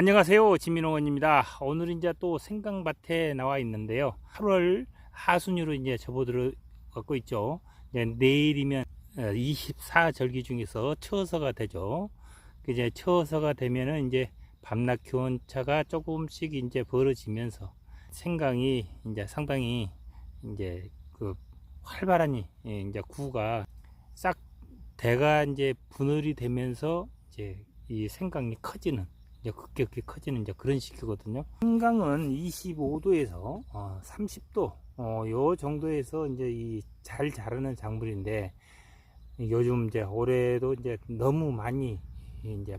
안녕하세요. 진민홍원입니다. 오늘 이제 또 생강밭에 나와 있는데요. 8월 하순위로 이제 접어들어가고 있죠. 내일이면 24절기 중에서 처서가 되죠. 그 이제 처서가 되면은 이제 밤낮 기온차가 조금씩 이제 벌어지면서 생강이 이제 상당히 이제 그 활발하니 예, 이제 구가 싹 대가 이제 분열이 되면서 이제 이 생강이 커지는 이제 급격히 커지는 이제 그런 시기거든요. 생강은 25도에서 어, 30도 어, 요 정도에서 이제 이 잘 자라는 작물인데 요즘 이제 올해도 이제 너무 많이 이제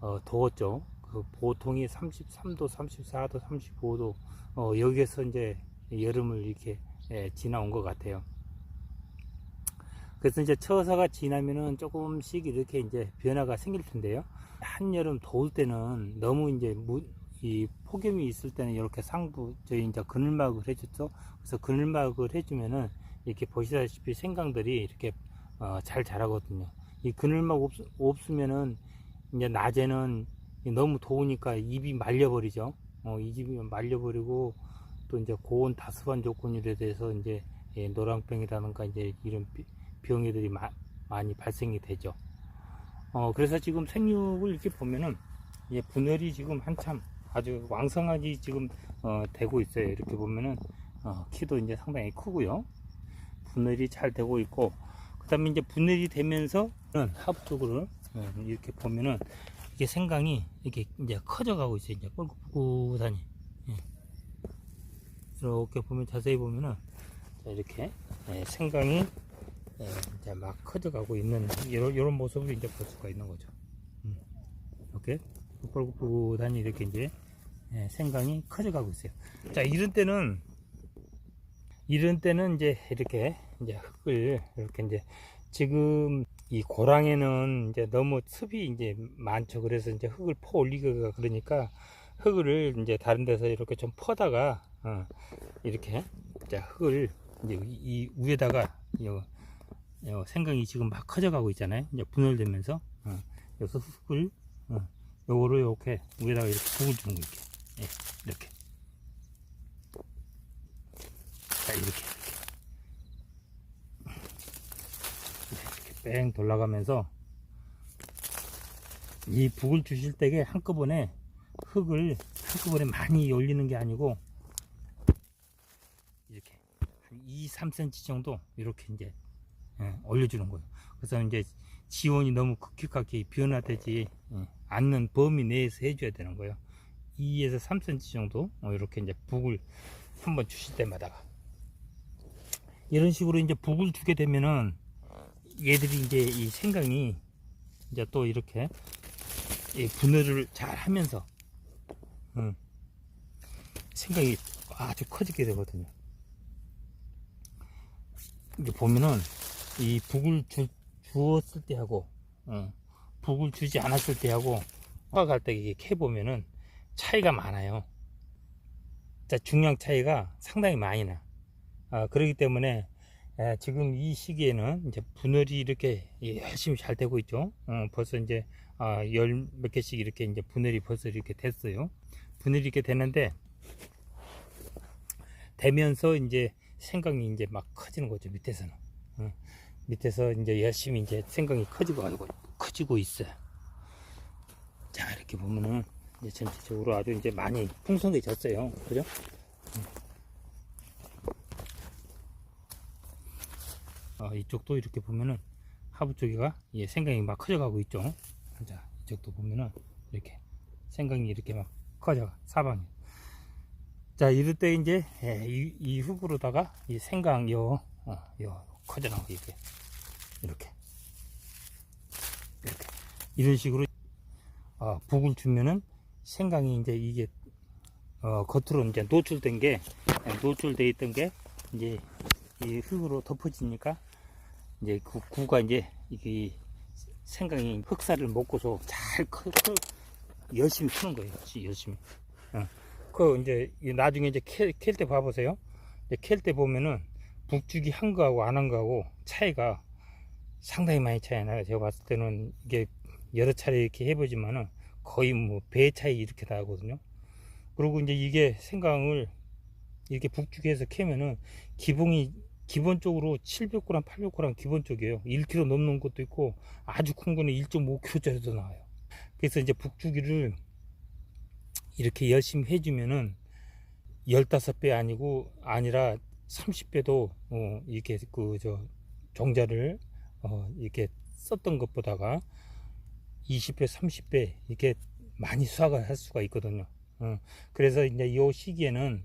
어, 더웠죠. 그 보통이 33도, 34도, 35도 어, 여기에서 이제 여름을 이렇게 예, 지나온 것 같아요. 그래서 이제 처사가 지나면은 조금씩 이렇게 이제 변화가 생길 텐데요. 한여름 더울 때는 너무 이제 무, 이 폭염이 있을 때는 이렇게 상부 저희 이제 그늘막을 해줬죠. 그래서 그늘막을 해주면은 이렇게 보시다시피 생강들이 이렇게 어, 잘 자라거든요. 이 그늘막 없, 없으면은 이제 낮에는 너무 더우니까 잎이 말려버리죠. 어, 이 잎이 말려버리고 또 이제 고온 다습한 조건에 대해서 이제 예, 노랑병이라든가 이제 이런 비- 병이들이 마- 많이 발생이 되죠. 어, 그래서 지금 생육을 이렇게 보면은 예, 분열이 지금 한참 아주 왕성하게 지금 어, 되고 있어요. 이렇게 보면은 어, 키도 이제 상당히 크고요. 분열이 잘 되고 있고 그다음에 이제 분열이 되면서 하부 쪽으로 어, 이렇게 보면은 이게 생강이 이렇게 이제 커져가고 있어요. 이제 뿔긋하니 예. 이렇게 보면 자세히 보면은 자, 이렇게 예, 생강이 예, 이제 막 커져가고 있는 이런, 이런 모습을 이제 볼 수가 있는 거죠. 음. 이렇게 뿔뿔뿔하니 이렇게 이제 예, 생강이 커져가고 있어요. 자 이런 때는 이런 때는 이제 이렇게 이제 흙을 이렇게 이제 지금 이 고랑에는 이제 너무 습이 이제 많죠. 그래서 이제 흙을 퍼 올리기가 그러니까 흙을 이제 다른 데서 이렇게 좀 퍼다가 어, 이렇게 자 흙을 이제 이, 이 위에다가 요, 요 생강이 지금 막 커져가고 있잖아요. 이제 분열되면서. 어, 여기서 흙을 어, 요거를 이렇게 위에다가 이렇게 북을 주는 거 이렇게. 예, 이렇게. 자 이렇게 이렇게. 뺑 돌아가면서 이 북을 주실 때에 한꺼번에 흙을 한꺼번에 많이 올리는 게 아니고 이렇게 한 2, 3cm 정도 이렇게 이제 예, 올려주는 거예요. 그래서 이제 지원이 너무 급격하게 변화되지 예, 않는 범위 내에서 해줘야 되는 거예요. 2에서 3cm 정도 어, 이렇게 이제 북을 한 번 주실 때마다가 이런 식으로 이제 북을 주게 되면은 얘들이 이제 이 생강이 이제 또 이렇게 이 분열을 잘 하면서 음, 생강이 아주 커지게 되거든요. 이제 보면은 이 북을 주, 주었을 때하고 어, 북을 주지 않았을 때하고 화 갈 때 이게 캐 보면은 차이가 많아요. 자, 중량 차이가 상당히 많이 나. 아, 그렇기 때문에 에, 지금 이 시기에는 이제 분열이 이렇게 예, 열심히 잘 되고 있죠. 어, 벌써 이제 아, 열 몇 개씩 이렇게 이제 분열이 벌써 이렇게 됐어요. 분열이 이렇게 되는데 되면서 이제 생강이 이제 막 커지는 거죠 밑에서는. 어, 밑에서 이제 열심히 이제 생강이 커지고 가지고 커지고 있어요. 자 이렇게 보면은 이제 전체적으로 아주 이제 많이 풍성해졌어요. 그죠? 어, 이쪽도 이렇게 보면은 하부 쪽이가 예, 생강이 막 커져가고 있죠. 자, 이쪽도 보면은 이렇게 생강이 이렇게 막 커져 사방에. 자, 이럴 때 이제 예, 이, 이 흙으로다가 이 생강 요, 어, 요 커져나오고 이렇게 이렇게 이렇게 이런 식으로 어, 북을 주면은 생강이 이제 이게 어, 겉으로 이제 노출된 게 노출돼 있던 게 이제 이 흙으로 덮어지니까 이제 그 구가 이제 이게 생강이 흑살을 먹고서 잘 커, 커, 열심히 크는 거예요. 열심히. 어. 그 이제 이 나중에 이제 캘 때 봐보세요. 캘 때 보면은 북죽이 한 거하고 안 한 거하고 차이가 상당히 많이 차이 나요. 제가 봤을 때는 이게 여러 차례 이렇게 해보지만은 거의 뭐 배 차이 이렇게 나거든요. 그리고 이제 이게 생강을 이렇게 북쪽에서 캐면은 기봉이 기본적으로 700g, 800g 기본적이에요. 1kg 넘는 것도 있고 아주 큰 거는 1.5kg짜리도 나와요. 그래서 이제 북주기를 이렇게 열심히 해주면은 15배 아니고 아니라 30배도 어 이렇게 그저 종자를 어 이렇게 썼던 것보다가 20배, 30배 이렇게 많이 수확을 할 수가 있거든요. 어 그래서 이제 이 시기에는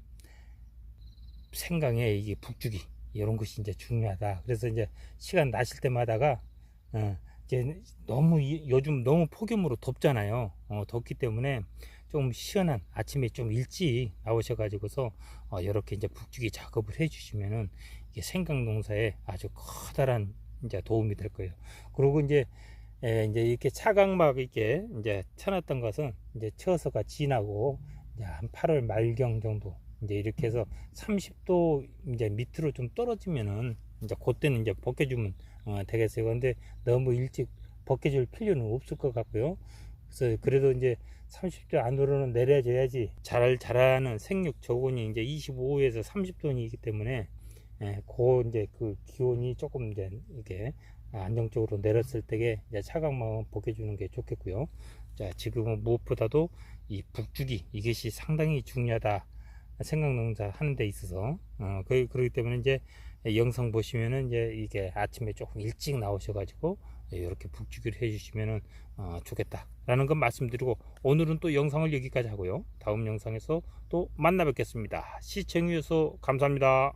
생강에 이게 북주기 이런 것이 이제 중요하다. 그래서 이제 시간 나실 때마다가 어 이제 너무 이- 요즘 너무 폭염으로 덥잖아요. 어 덥기 때문에 좀 시원한 아침에 좀 일찍 나오셔가지고서 어, 이렇게 이제 북주기 작업을 해주시면은 이게 생강 농사에 아주 커다란 이제 도움이 될 거예요. 그리고 이제 에, 이제 이렇게 차각막 이렇게 이제 쳐놨던 것은 이제 처서가 지나고 이제 한 8월 말경 정도 이제 이렇게 해서 30도 이제 밑으로 좀 떨어지면은 이제 그때는 이제 벗겨주면 어, 되겠어요. 근데 너무 일찍 벗겨줄 필요는 없을 것 같고요. 그래서 그래도 이제 30도 안으로는 내려져야지 잘 자라는 생육 저온이 이제 25에서 30도이기 때문에 예, 그 이제 그 기온이 조금 이제 이게 안정적으로 내렸을 때에 이제 차각만 벗겨주는 게 좋겠고요. 자 지금은 무엇보다도 이 북주기 이것이 상당히 중요하다 생각농사 하는 데 있어서 어, 그, 그렇기 때문에 이제 영상 보시면은 이제 이게 아침에 조금 일찍 나오셔가지고 이렇게 북주기를 해주시면은 어, 좋겠다라는 건 말씀드리고 오늘은 또 영상을 여기까지 하고요. 다음 영상에서 또 만나 뵙겠습니다. 시청해주셔서 감사합니다.